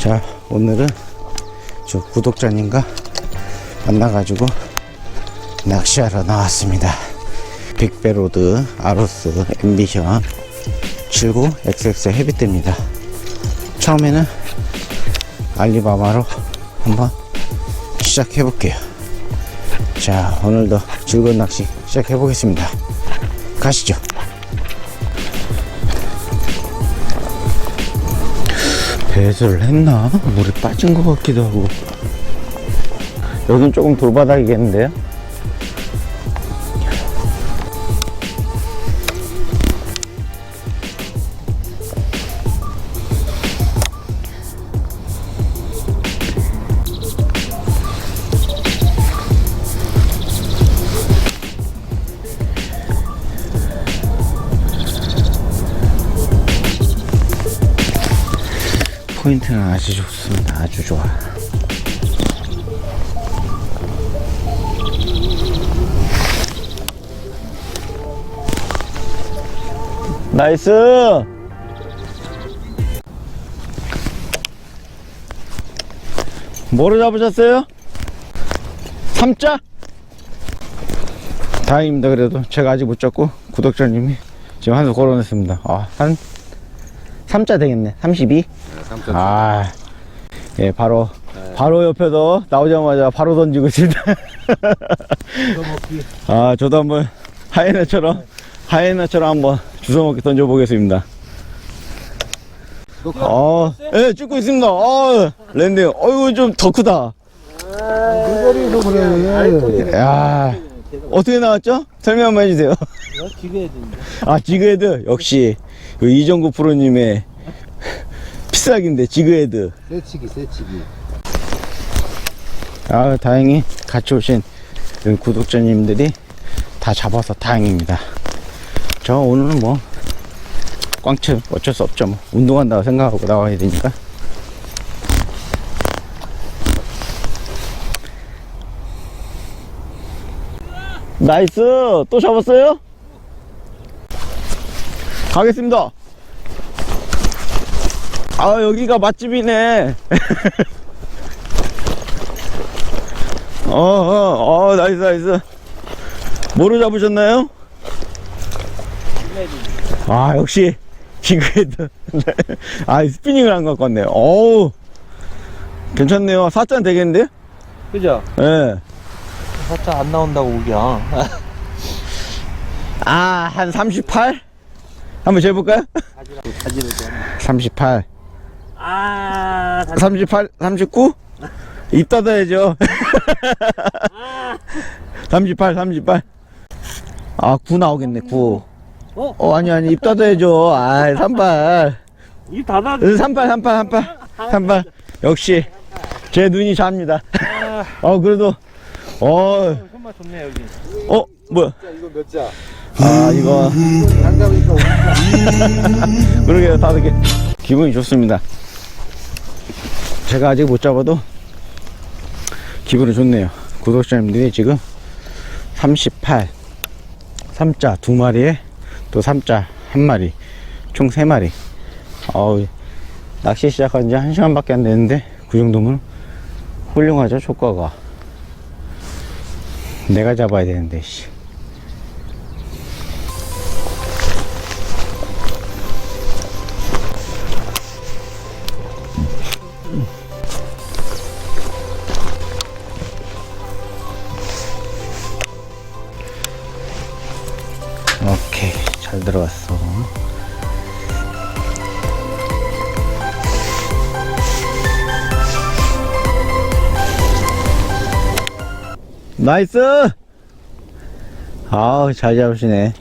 자, 오늘은 저 구독자님과 만나가지고 낚시하러 나왔습니다. 빅베로드, 아로스, 앰비션 79 XX 헤비대입니다. 처음에는 알리바바로 한번 시작해 볼게요. 자, 오늘도 즐거운 낚시 시작해 보겠습니다. 가시죠. 배수를 했나? 물이 빠진 것 같기도 하고. 여긴 조금 돌바닥이겠는데요? 포인트는 아주 좋습니다. 아주 좋아. 나이스! 뭐로 잡으셨어요? 삼자? 다행입니다. 그래도 제가 아직 못 잡고 구독자님이 지금 한수 걸어냈습니다. 아, 한 3자 되겠네. 32? 아, 예, 바로, 바로 옆에도 나오자마자 바로 던지고 있습니다. 아, 저도 한번 하이에나처럼, 하이에나처럼 한번 주워먹기 던져보겠습니다. 어, 예, 찍고 있습니다. 어, 랜딩. 어이구, 좀 더 크다. 그거리도 그래. 야 어떻게 나왔죠? 설명 한번 해주세요. 지겨야 된다. 아, 지그헤드. 역시, 그 이정구 프로님의 필살기인데, 지그헤드. 세치기, 세치기. 아, 다행히 같이 오신 여기 구독자님들이 다 잡아서 다행입니다. 저 오늘은 뭐, 꽝치 어쩔 수 없죠. 뭐. 운동한다고 생각하고 나와야 되니까. 나이스! 또 잡았어요? 가겠습니다. 아, 여기가 맛집이네. 어, 어, 어, 나이스, 나이스. 뭐로 잡으셨나요? 아, 역시, 지그헤드. 아, 스피닝을 한 것 같네요. 어우, 괜찮네요. 4잔 되겠는데요? 그죠? 예. 네. 살짝 안 나온다고, 우기야. 아, 한 38? 한번 재볼까요? 가지를 좀. 38. 아, 38, 39? 입 닫아야죠. 38, 38. 아, 9 나오겠네, 9. 어? 어, 아니, 아니, 입 닫아야죠. 아, 38. 이 닫아. 38, 38, 38. 38. 역시, 제 눈이 잡니다. 어, 그래도, 어, 손맛 좋네, 여기. 어, 뭐야. 자, 이거 몇 자? 아, 이거, 장갑이니까 5자. 그러게요, 다들 게 기분이 좋습니다. 제가 아직 못 잡아도 기분이 좋네요. 구독자님들이 지금 38, 3자 두 마리에 또 3자 한 마리, 총 3마리. 어우, 낚시 시작한 지 한 시간밖에 안 됐는데 그 정도면 훌륭하죠, 효과가. 내가 잡아야 되는데, 씨. 나이스 아우 잘 잡으시네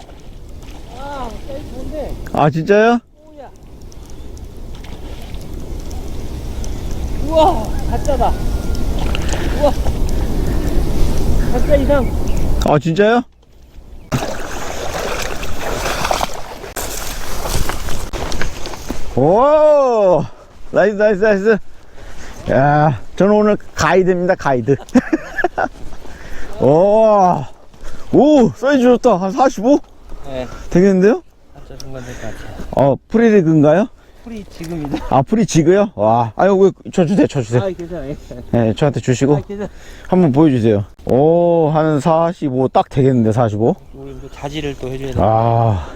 아, 좋은데. 아 진짜요? 오야. 우와, 가짜다. 우와. 가짜 이상. 아 진짜요? 오 나이스 나이스 나이스 야 저는 오늘 가이드입니다 가이드 오, 오 사이즈 좋다 한 45? 네, 되겠는데요? 가짜 중간 될 것 같아요. 어 프리리그인가요? 풀이 지금이다. 앞으리 지그요? 와, 아유, 왜, 저 주세요, 저 주세요. 아, 괜찮아요. 네, 저한테 주시고, 아, 괜찮아. 한번 보여주세요. 오, 한 45 딱 되겠는데, 45? 우리 또 자지를 또 해줘야 돼. 아,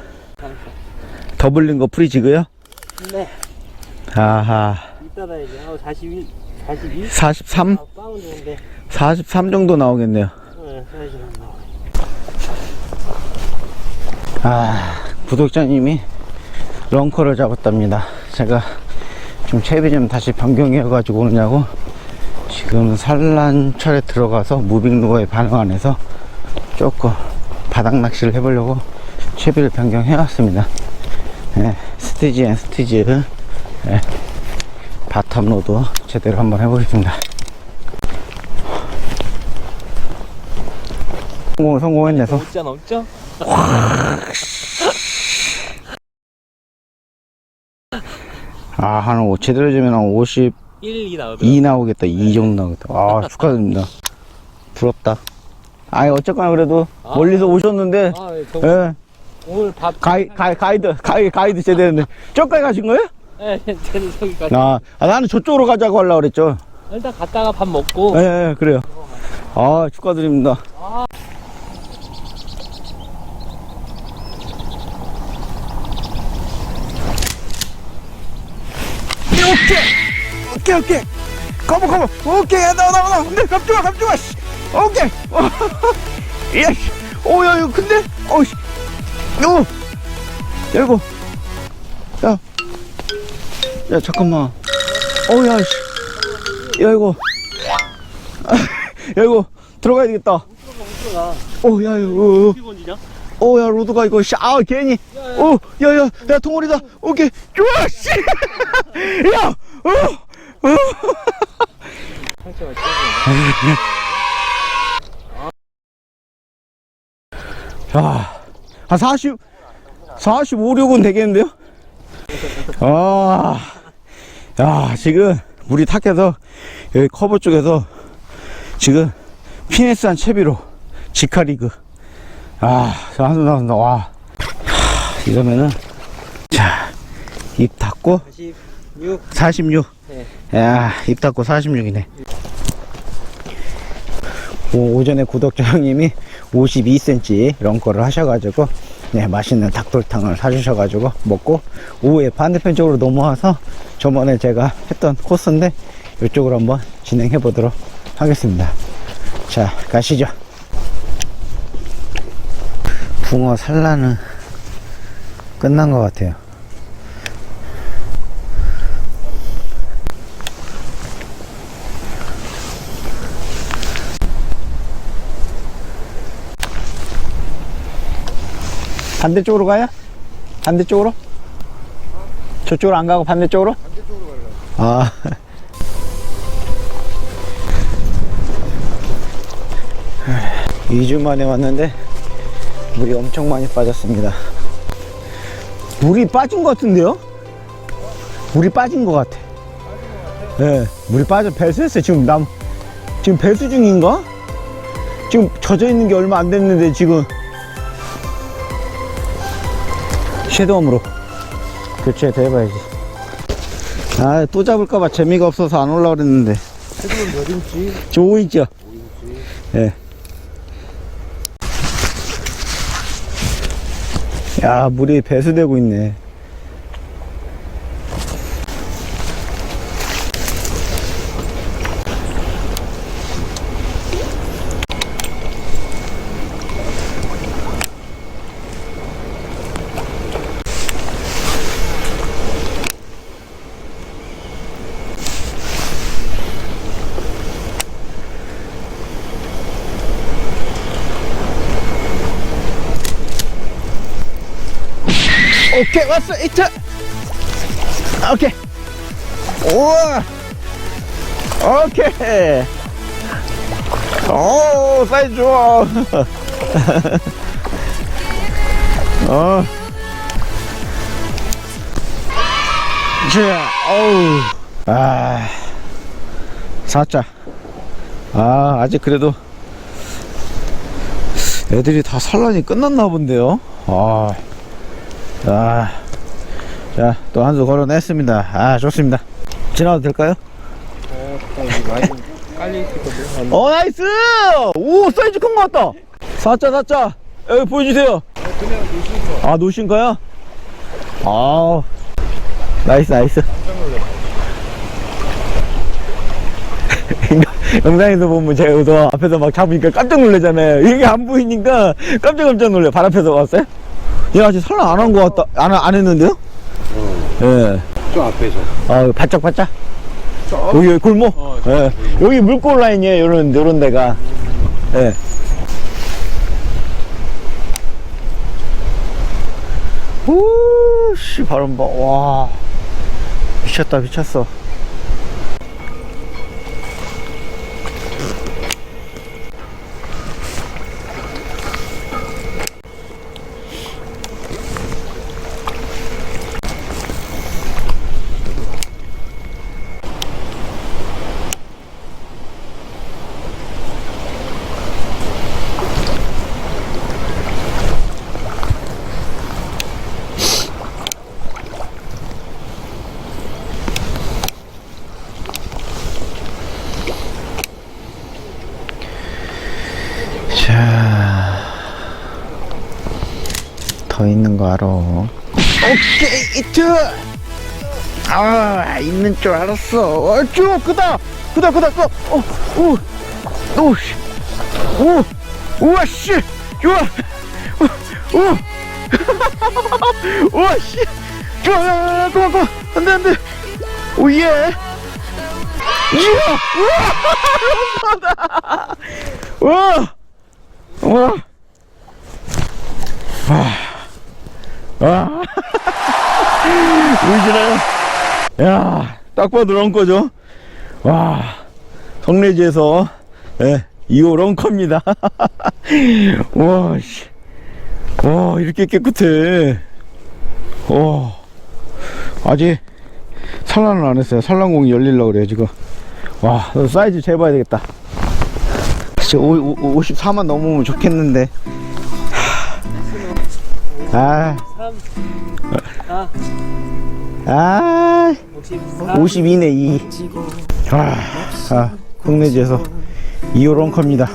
더블린 거 프리 지그요? 네. 아하, 이따다 이제. 아, 41, 42? 43? 아, 파운드인데. 43 정도 나오겠네요. 네, 43. 아, 구독자님이 런커를 잡았답니다. 제가 좀 채비 좀 다시 변경해 가지고 오느냐고 지금 산란철에 들어가서 무빙루어에 반응 안 해서 조금 바닥 낚시를 해보려고 채비를 변경해 왔습니다. 예, 스티지 앤 스티지 예, 바텀 로드 제대로 한번 해보겠습니다. 성공, 성공했네, 성. 없잖아, 없죠? 아, 한, 오- 제대로 되면 한52 1, 2 나오더라고. 나오겠다. 2 정도 나오겠다. 아, 축하드립니다. 부럽다. 아니, 어쨌거나 그래도 아. 멀리서 오셨는데, 아, 예, 저 예, 오늘 밥. 가이, 가이, 가이드, 가이, 가이드 제대로 했는데, 저까지 가신 거예요? 예, 저는 저기까지. 아, 아, 나는 저쪽으로 가자고 하려고 그랬죠. 일단 갔다가 밥 먹고. 예, 예, 그래요. 아, 축하드립니다. 아. 오케이! 오케이! 가보, 가보! 오케이! 나와, 나와, 나와! 근데 갑자기, 갑자기! 씨! 오케이! 예! 씨! 오, 야, 이거 근데? 어, 씨! 요! 야, 이거! 야! 야, 잠깐만. 어, 야, 씨! 야, 이거! 야, 이거! 들어가야 되겠다. 어, 야, 이거! 어, 피곤지냐? 어, 야, 로드가 이거, 씨, 아, 괜히. 어, 야, 야, 야, 통오리다. 오케이. 좋아, 씨! 야! 찢어진다. 야, 한 40, 45, 6은 되겠는데요? 아, 야, 지금 물이 탁해서 여기 커버 쪽에서 지금 피네스한 채비로 직카리그. 아, 자, 한숨 나온다. 와. 하, 이러면은, 자, 입 닫고 46. 46. 네. 야, 입 닫고 46이네. 오, 오전에 구독자 형님이 52cm 런커를 하셔가지고, 네, 맛있는 닭도리탕을 사주셔가지고, 먹고, 오후에 반대편 쪽으로 넘어와서, 저번에 제가 했던 코스인데, 이쪽으로 한번 진행해 보도록 하겠습니다. 자, 가시죠. 붕어 산란은 끝난 것 같아요. 반대쪽으로 가요? 반대쪽으로? 저쪽으로 안 가고 반대쪽으로? 반대쪽으로 가려고. 아. 이 주 만에 왔는데 물이 엄청 많이 빠졌습니다. 물이 빠진 것 같은데요? 물이 빠진 것 같아. 네, 물이 빠져 배수했어요. 지금 남 지금 배수 중인가? 지금 젖어 있는 게 얼마 안 됐는데 지금 섀도움으로 교체해서 해봐야지. 아 또 잡을까봐 재미가 없어서 안 올라오랬는데. 지금 몇 인치? 저 5인치요. 예. 야 물이 배수되고 있네 오케이 왔어 이차. 오케이. 우와. 오케이. 오 사이즈 좋아. 어. 자, 어우. 아 사자. 아 아직 그래도 애들이 다 산란이 끝났나 본데요? 아 아, 자, 또 한 수 걸어냈습니다. 아, 좋습니다. 지나도 될까요? 어, 나이스! 오, 사이즈 큰거 같다! 사자, 사자! 여기 보여주세요. 아, 놓으신 거야? 아, 나이스, 나이스. 영상에서 보면 제가 저 앞에서 막 잡으니까 깜짝 놀라잖아요. 이게 안 보이니까 깜짝 깜짝 놀래요. 발 앞에서 왔어요? 얘 아직 설랑 안한거 같다. 안, 안 했는데요? 예. 저 앞에서. 아, 바짝바짝. 저 여기, 여기 골목? 어, 예. 여기 물골 라인이에요. 요런, 요런 데가. 예. 오, 씨, 바람 봐. 와. 미쳤다, 미쳤어. 자. 알아. 오케이, 이트! 아, 있는 줄 알았어. 어, 쭉, 크다! 크다, 크다, 크다! 어, 오, 오, 씨. 오, 우와, 씨! 오, 오! 우와, 씨! 좋아, 야, 야, 야, 그만, 그만! 안 돼, 안 돼! 오, 예! 이야! 우와! 우와! 아. 보이시나요? 야, 딱 봐도 런커죠? 와, 성내지에서, 예, 2호 런커입니다. 와, 씨. 와, 이렇게 깨끗해. 와, 아직 산란을 안 했어요. 산란공이 열리려고 그래요, 지금. 와, 사이즈 재봐야 되겠다. 진짜 5, 54만 넘으면 좋겠는데. 아, 3, 4, 아, 54. 52네, 2. 아, 아, 국내지에서 2호 런커입니다.